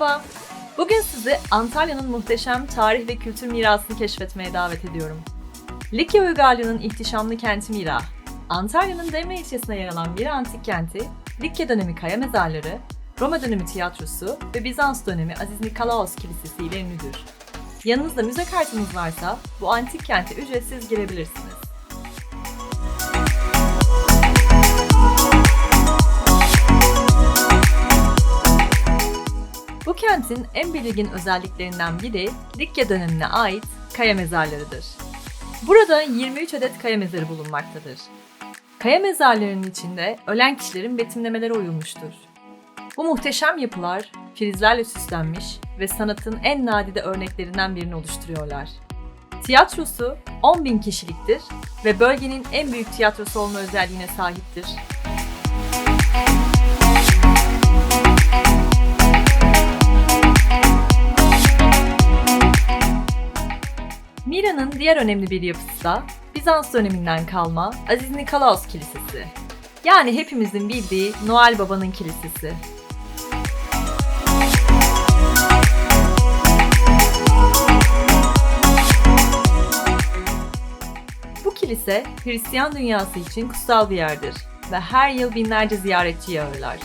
Merhaba. Bugün sizi Antalya'nın muhteşem tarih ve kültür mirasını keşfetmeye davet ediyorum. Likya Uygarlığı'nın ihtişamlı kenti Mira. Antalya'nın Demre ilçesine yer alan Mira Antik Kenti, Likya dönemi kaya mezarları, Roma dönemi tiyatrosu ve Bizans dönemi Aziz Nikolaos Kilisesi ile ünlüdür. Yanınızda müze kartınız varsa bu antik kente ücretsiz girebilirsiniz. Bu kentin en belirgin özelliklerinden biri Likya dönemine ait kaya mezarlarıdır. Burada 23 adet kaya mezarı bulunmaktadır. Kaya mezarlarının içinde ölen kişilerin betimlemeleri oyulmuştur. Bu muhteşem yapılar filizlerle süslenmiş ve sanatın en nadide örneklerinden birini oluşturuyorlar. Tiyatrosu 10 bin kişiliktir ve bölgenin en büyük tiyatrosu olma özelliğine sahiptir. Mira'nın diğer önemli bir yapısı da Bizans döneminden kalma Aziz Nikolaos Kilisesi. Yani hepimizin bildiği Noel Baba'nın kilisesi. Kilise Hristiyan dünyası için kutsal bir yerdir ve her yıl binlerce ziyaretçi ağırlar.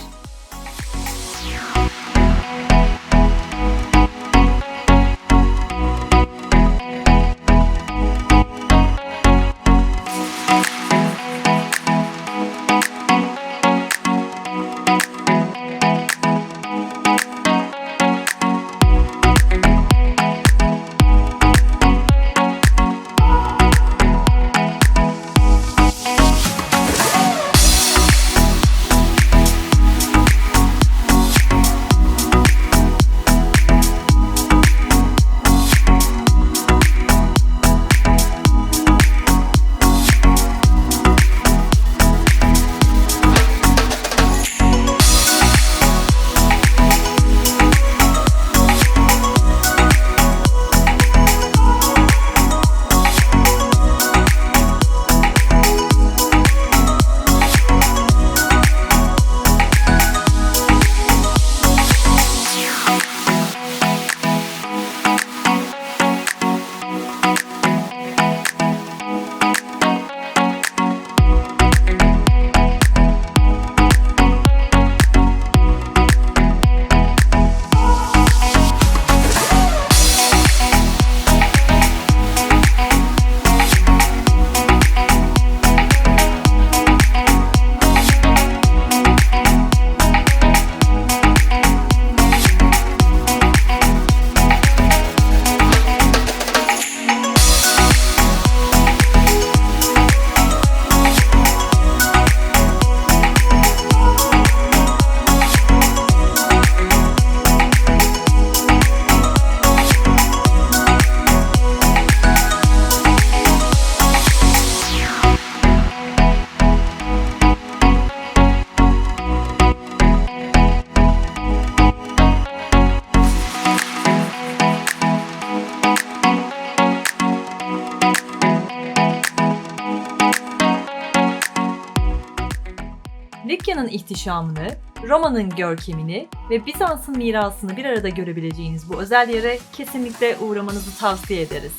Likya'nın ihtişamını, Roma'nın görkemini ve Bizans'ın mirasını bir arada görebileceğiniz bu özel yere kesinlikle uğramanızı tavsiye ederiz.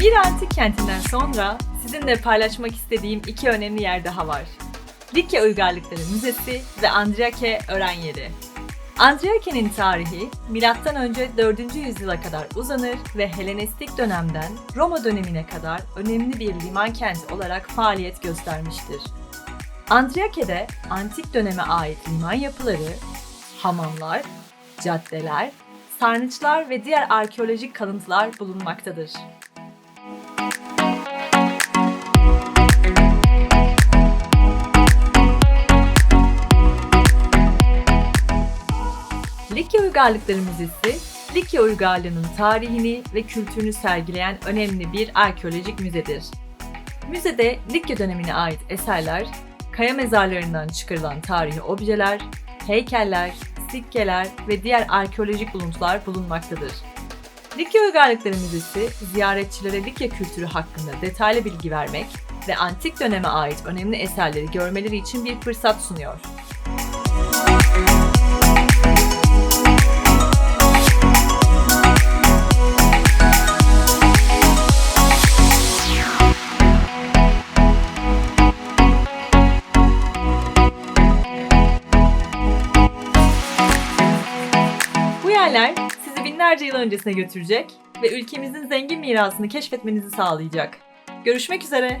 Bir antik kentinden sonra sizinle paylaşmak istediğim iki önemli yer daha var. Likya Uygarlıkları Müzesi ve Andriake Ören Yeri. Andriake'nin tarihi M.Ö. 4. yüzyıla kadar uzanır ve Helenistik dönemden Roma dönemine kadar önemli bir liman kenti olarak faaliyet göstermiştir. Andriake'de antik döneme ait liman yapıları, hamamlar, caddeler, sarnıçlar ve diğer arkeolojik kalıntılar bulunmaktadır. Uygarlıkları Müzesi, Likya uygarlığının tarihini ve kültürünü sergileyen önemli bir arkeolojik müzedir. Müzede Likya dönemine ait eserler, kaya mezarlarından çıkarılan tarihi objeler, heykeller, sikkeler ve diğer arkeolojik buluntular bulunmaktadır. Likya Uygarlıkları Müzesi, ziyaretçilere Likya kültürü hakkında detaylı bilgi vermek ve antik döneme ait önemli eserleri görmeleri için bir fırsat sunuyor. Bu yerler sizi binlerce yıl öncesine götürecek ve ülkemizin zengin mirasını keşfetmenizi sağlayacak. Görüşmek üzere.